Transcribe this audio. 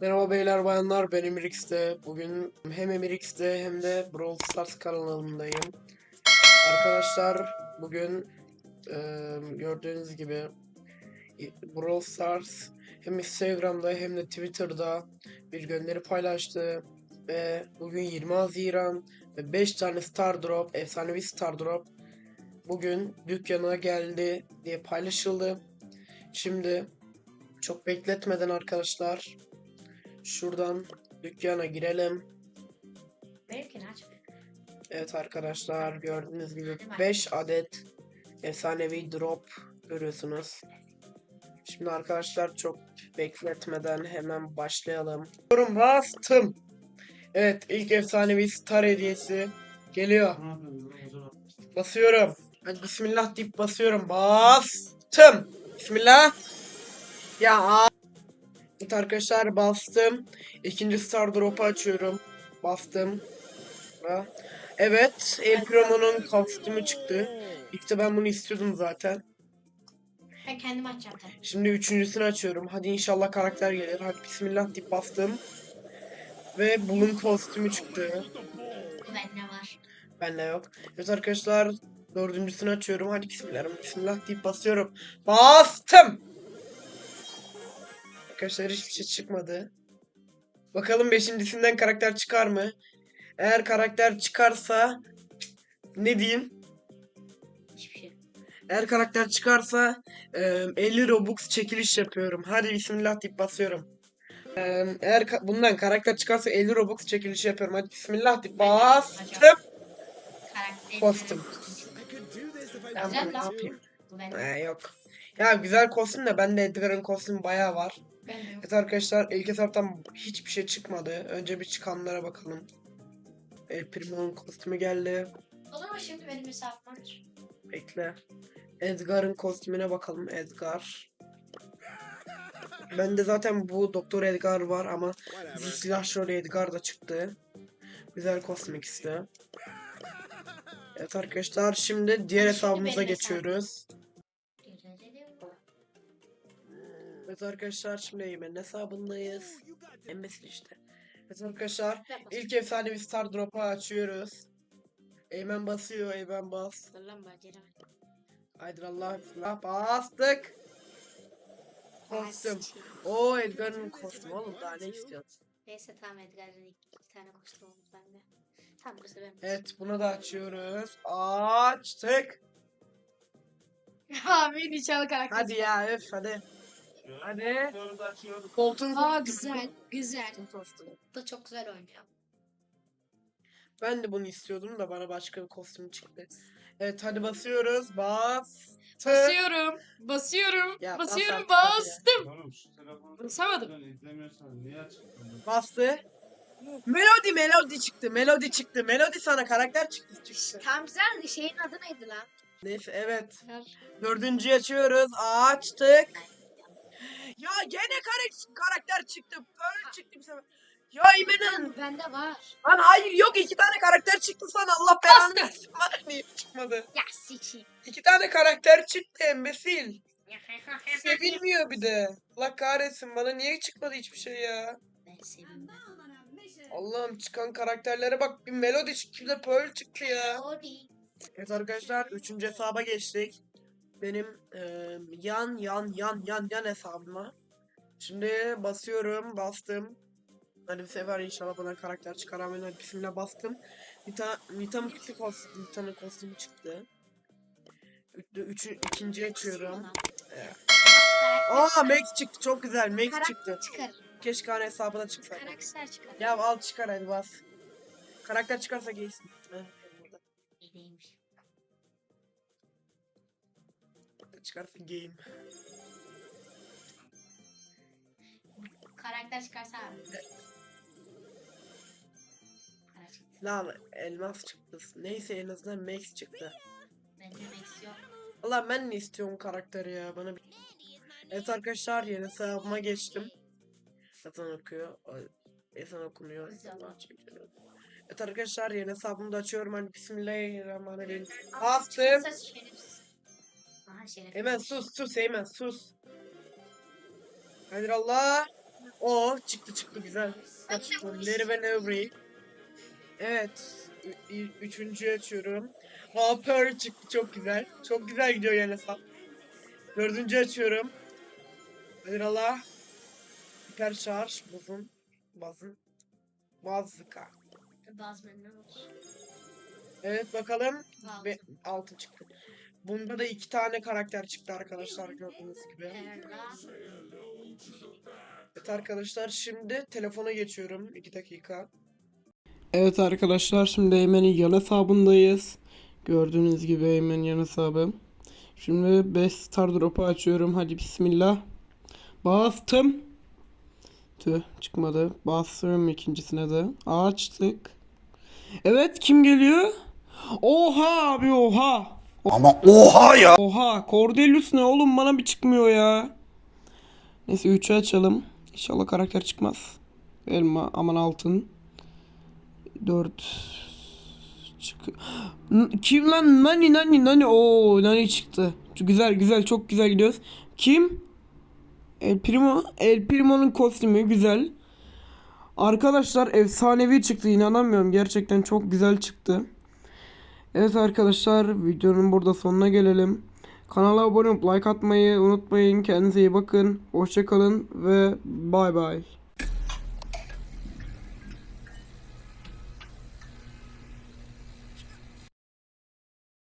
Merhaba beyler bayanlar ben Emirix'te. Bugün hem Emirix'te hem de Brawl Stars kanalındayım. Arkadaşlar bugün eee, gördüğünüz gibi Brawl Stars hem Instagram'da hem de Twitter'da bir gönderi paylaştı. Ve bugün 20 Haziran ve 5 tane Star Drop, efsanevi Star Drop bugün dükkana geldi diye paylaşıldı. Şimdi çok bekletmeden arkadaşlar Şuradan dükkana girelim. Benimkini aç. Evet arkadaşlar gördüğünüz gibi 5 adet efsanevi drop görüyorsunuz. Şimdi arkadaşlar çok bekletmeden hemen başlayalım. Yorum bastım. Evet ilk efsanevi star hediyesi geliyor. Basıyorum. Hadi bismillah deyip basıyorum. Bastım. Bismillah. Ya Evet arkadaşlar bastım. İkinci Star Drop'u açıyorum. Bastım. Evet, El Primo'nun kostümü çıktı. De ben bunu istiyordum zaten. Ben kendim açacağım. Şimdi üçüncüsünü açıyorum. Hadi inşallah karakter gelir. Hadi bismillah deyip bastım. Ve Bulun kostümü çıktı. Bende var. Bende yok. Evet arkadaşlar dördüncüsünü açıyorum. Hadi bismillah, bismillah deyip basıyorum. Bastım. Arkadaşlar hiçbir şey çıkmadı. Bakalım beşincisinden karakter çıkar mı? Eğer karakter çıkarsa ne diyeyim? Hiçbir şey. Eğer karakter çıkarsa e, 50 Robux çekiliş yapıyorum. Hadi bismillah deyip basıyorum. Eğer ka- bundan karakter çıkarsa 50 Robux çekiliş yapıyorum. Hadi bismillah deyip bastım. Kostüm. Ben bunu ne yapayım? Bende. Ee, yok. Ya güzel kostüm de bende Edgar'ın kostümü bayağı var. Evet arkadaşlar ilk hesaptan hiçbir şey çıkmadı. Önce bir çıkanlara bakalım. El Primo'nun kostümü geldi. O zaman şimdi benim hesabım var. Bekle. Edgar'ın kostümüne bakalım. Edgar. Bende zaten bu Doktor Edgar var ama Silahşör Edgar da çıktı. Güzel kostüm ikisi de. Evet arkadaşlar şimdi diğer hesabımıza geçiyoruz. Evet arkadaşlar şimdi Eymen'in hesabındayız. Emmesin işte. Evet arkadaşlar ilk efsanevi Star Drop'u açıyoruz. Eymen basıyor, Eymen bas. Lan bacera. Haydi Allah bismillah bastık. Kostüm. O Edgar'ın kostümü oğlum daha ne istiyorsun? Neyse tamam Edgar'ın iki, tane kostüm oldu bende. Tamam benim. Evet bunu da açıyoruz. Açtık. Abi inşallah karakter. Hadi ya öf hadi. Hadi. Koltuğun Aa güzel. Güzel. Bu da çok güzel oynuyor. Ben de bunu istiyordum da bana başka bir kostüm çıktı. Evet hadi basıyoruz. Bas. Basıyorum. Basıyorum. Ya, bas basıyorum. artık ya. Bastım. Oğlum şu telefonu Basamadım. izlemiyorsan niye açıkladın? Bastı. Melodi melodi çıktı. Melodi çıktı. Melodi sana karakter çıktı. çıktı. Tam güzel. Şeyin adı neydi lan? Neyse evet. Dördüncüyü açıyoruz. Açtık. Ya gene kare- karakter çıktı. Böyle çıktı bir sefer. Ya İmen'in. Bende var. Lan hayır yok iki tane karakter çıktı sana Allah belanı versin. Bana niye çıkmadı? Ya sikiyim. İki tane karakter çıktı embesil. Sevilmiyor bir de. Allah kahretsin bana niye çıkmadı hiçbir şey ya. Ben seviyorum. Allah'ım çıkan karakterlere bak bir melodi çıktı bir de Pearl çıktı ya. Sorry. Evet arkadaşlar üçüncü hesaba geçtik. Benim eee, yan yan yan yan yan hesabıma. Şimdi basıyorum bastım. Hadi bir sefer inşallah bana karakter çıkar. Amin hadi bismillah bastım. Nita, Nita'nın küçük kostüm, Nita'nın kostümü çıktı. Ü- Üçü, ikinci açıyorum. Aa Max çıktı çok güzel Max Karak- çıktı. Çıkar. Keşke ana hesabına çıksaydı. Karakter çıkar. Ya al çıkar hadi bas. Karakter çıkarsa giysin. Heh, Çıkarsa game. Karakter çıkarsa abi. Lan elmas çıktı. Neyse en azından Max çıktı. Bende Max yok. Allah ben ne istiyorum karakteri ya bana bir... Evet arkadaşlar yeni hesabıma geçtim. Zaten okuyor. Ezan okunuyor. Evet arkadaşlar yeni hesabımı da açıyorum. Hani bismillahirrahmanirrahim. Bastım. Aha şerefsiz. Hemen sus sus Eymen sus. Haydi Allah. O çıktı çıktı güzel. Kaç Larry ve Nevri. Evet. ü- ü- Üçüncüyü açıyorum. Hopper çıktı çok güzel. Çok güzel gidiyor yani hesap. Dördüncü açıyorum. Hadi Allah. Hiper şarj. Buzun. Bazın. Bazıka. Bazı memnun olsun. Evet bakalım. Ve altı çıktı. Bunda da iki tane karakter çıktı arkadaşlar gördüğünüz gibi. Evet arkadaşlar şimdi telefona geçiyorum. 2 dakika. Evet arkadaşlar şimdi Eymen'in yan hesabındayız. Gördüğünüz gibi Eymen'in yan hesabı. Şimdi 5 star drop'u açıyorum. Hadi bismillah. Bastım. Tüh çıkmadı. Bastım ikincisine de. Açtık. Evet kim geliyor? Oha abi oha. Ama oha ya. Oha Cordelius ne oğlum bana bir çıkmıyor ya. Neyse 3'ü açalım. İnşallah karakter çıkmaz. Elma aman altın. 4 çık. Kim lan? Nani nani nani. Oo nani çıktı. Çok güzel güzel çok güzel gidiyoruz. Kim? El Primo. El Primo'nun kostümü güzel. Arkadaşlar efsanevi çıktı inanamıyorum. Gerçekten çok güzel çıktı. Evet arkadaşlar videonun burada sonuna gelelim. Kanala abone olup like atmayı unutmayın. Kendinize iyi bakın. Hoşçakalın ve bay bay.